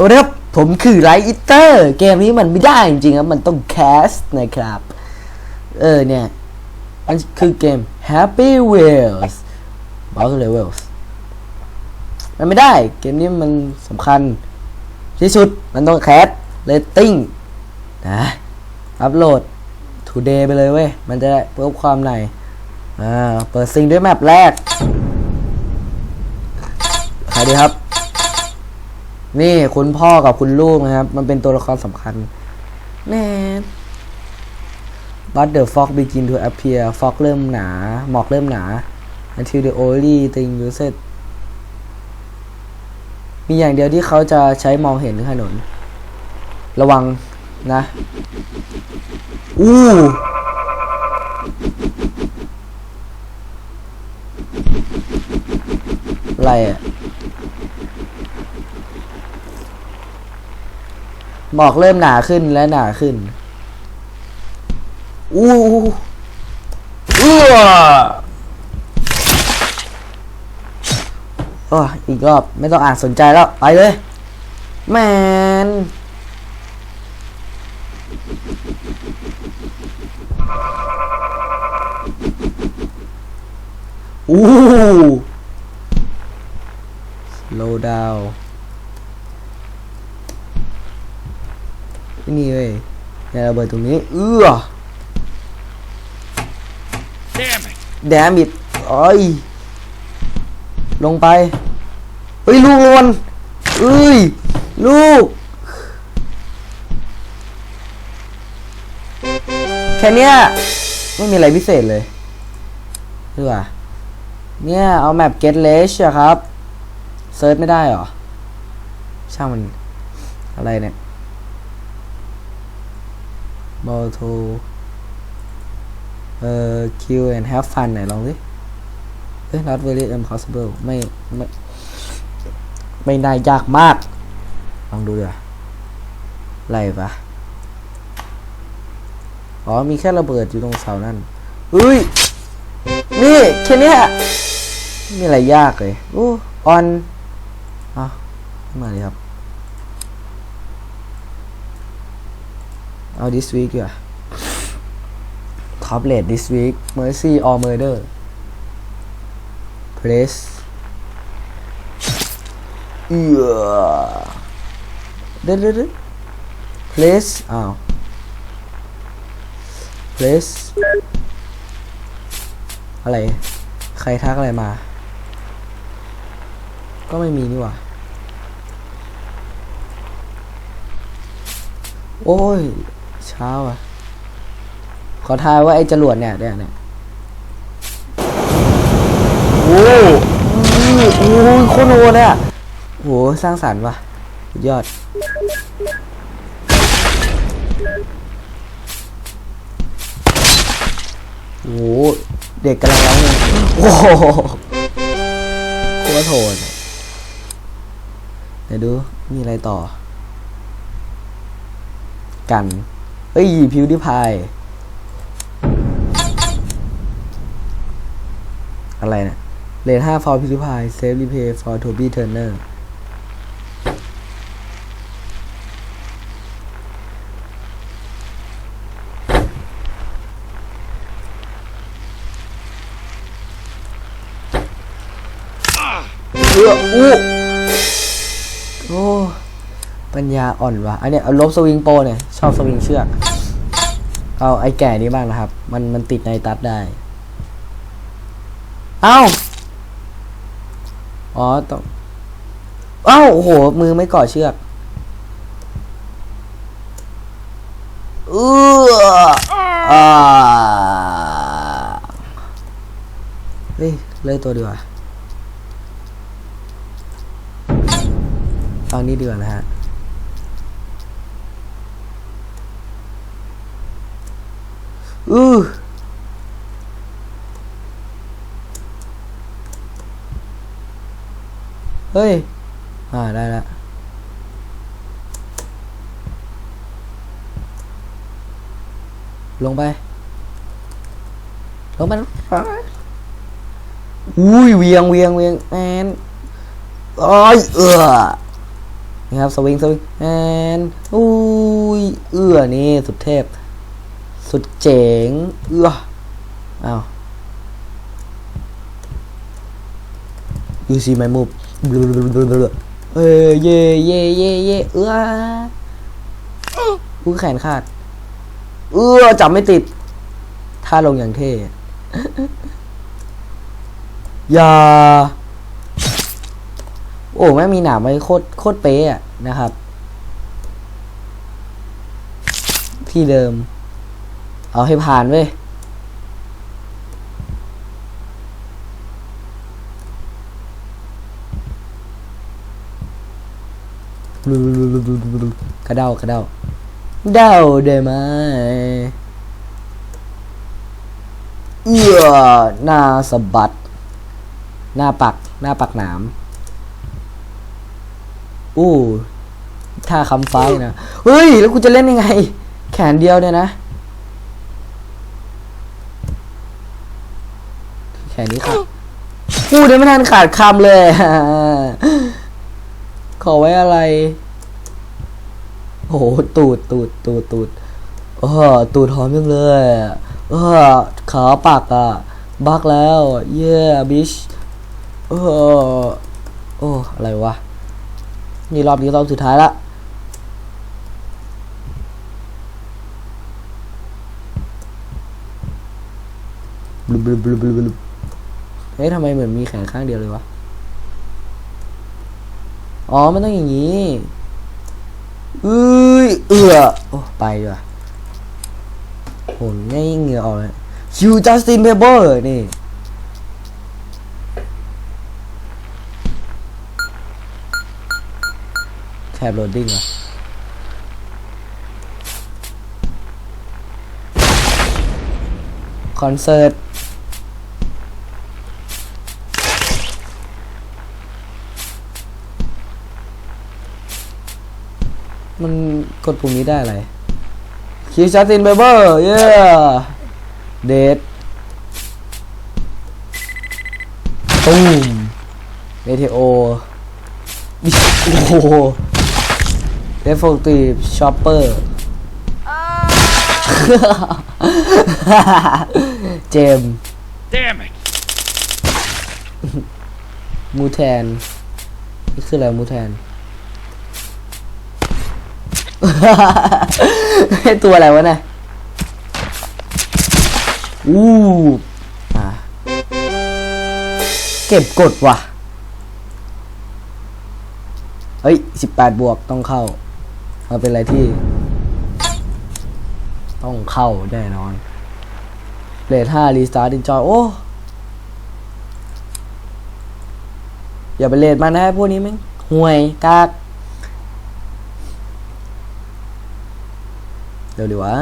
สวัสดีครับ ผมคือไรอิเตอร์เกมนี้มันไม่ได้จริงๆครับ มันต้องแคสนะครับ เออเนี่ยมันคือเกม Happy Wheels b o u s Levels มันไม่ได้เกมนี้มันสำคัญ ที่สุดมันต้องแคสเรตติ้งนะอัพโหลด today ไปเลยเว้ย มันจะเพิ่มความในอ่าเปิดซิงด้วยแมปแรกใครดีครับ นี่คุณพ่อกับคุณลูกนะครับ มันเป็นตัวละครสำคัญแน่ But the fog begin to appear fog เริ่มหนา หมอกเริ่มหนา until the only thing you said มีอย่างเดียวที่เขาจะใช้มองเห็นถนน ระวังนะ อู้ อะไรอะ หมอกเริ่มหนาขึ้นและหนาขึ้น อู้อู้โอ้ยอีกรอบไม่ต้องอ่านสนใจแล้ว ไปเลย แมนอู้ slow down นี่เว้ยเนี่ยระเบิดตรงนี้ เอื้อ Damn it! แดมิดโอ้ย ลงไป เฮ้ย ลูกลวนเอ้ย ลูก แค่เนี้ย ไม่มีอะไรพิเศษเลยหรือว่าเนี่ย เอาแมป get lesh อะครับ เซิร์ชไม่ได้เหรอ ช่างมัน อะไรเนี่ย บอลโทเอ่อ kill and have fun ไหนลองดิเอ้ย not very impossible ไม่ไม่ ไม่ได้ยากมาก ลองดูดีกว่าอะไรปะอ๋อ มีแค่ระเบิดอยู่ตรงเสานั่นเฮ้ย นี่แค่นี้ไม่มีอะไรยากเลย โอ้ออนอะมาเลยครับ เอา this week ดีกว่า top rate this week mercy or murder press เอือเด้อเด้อเด้อ place อ้าว place อะไร ใครทักอะไรมา ก็ไม่มีนี่หว่าโอ้ย เช้าอะ ขอทายว่าไอ้จรวดเนี่ยเนี่ยเนี่ยโอ้โหโอ้ยโคตรโหดเนี่ยโหสร้างสรรค์ว่ะยอด โอ้โหเด็กกำลังร้องเลยโอ้โหโคตรโหดเดี๋ยวดู มีอะไรต่อ กัน เอ้ยพิวดิพายอะไรเนี่ยเลทห้า for พิวดิพายเซฟรีเพย์ for โทบี้เทอร์เนอร์เอออู้โอ้ ปัญญาอ่อนวะอันเนี้ยเอาลบสวิงโปเนี่ย ชอบสวิงเชือก เอาไอ้แก่นี้บ้างนะครับ มันมันติดในตัดได้ เอ้า อ๋อต้องเอ้าโอ้โห มือไม่กาะเชือกเอออ่าเฮ้ยเลยตัวดีกว่าเอานี้ดีกว่านะฮะ อือเฮ้ย อ่า ได้ละลงไป ลงไปอุ้ยเวียงเวียงเวียงแอนอ้อยเอือนะครับ สวิงสวิงแอนอุ้ยเอือนี่ สุดเทพ สุดเจ๋งเอื้ออ้าว you see my move เฮ้ยเย่เย่เย่เย่เอื้อผู้แขนขาด เอื้อจับไม่ติด ท่าลงอย่างเท่อย่า โอ้แม่มีหนามไว้โคตรโคตรเป๊ะนะครับ ที่เดิม เอาให้ผ่านเว้ยกระเด้ากระเด้าเด้าได้ไหมเอื้อหน้าสะบัด หน้าปัก หน้าปักหนาม อู้ท่าคำไฟนะ เฮ้ย แล้วกูจะเล่นยังไง แขนเดียวเนี่ยนะ แขนนี้ขาดพูดได้ไม่ทันขาดคำเลย ขอไว้อะไร โอ้โห ตูด ตูด ตูด ตูดเออตูดหอมจังเลย เออขาปากอะ บักแล้ว เย้บิชเออโอ้ อะไรวะ นี่รอบนี้รอบสุดท้ายละบลูบลูบลูบลูบลู เฮ้ยทำไมเหมือนมีแขนข้างเดียวเลยวะ อ๋อ มันต้องอย่างนี้เอ้ยเอือโอ้ไปดีกว่าโหง่ายเหงื่อออกเลยคิวจัสตินเบเบอร์นี่แทบโหลดดิ้งเหรอคอนเสิร์ต มันกดปุ่มนี้ได้อะไรคีย์จัสตินเบเบอร์เย้เดทตูมเมเทโอโอ้โหเดฟโฟตีชอปเปอร์เจมส์ Damn it! มูแทน นี่คืออะไรมูแทนให้ ตัวอะไรวะเนี่ยอู้เก็บกดว่ะ เฮ้ยสิบแปดบวกต้องเข้ามันเป็นอะไรที่ ต้องเข้าแน่นอนเลทห้ารีสตาร์ทอินจอยโอ้อย่าไปเลทมันนะพวกนี้แม่งห่วยกาก เร็วดีวะ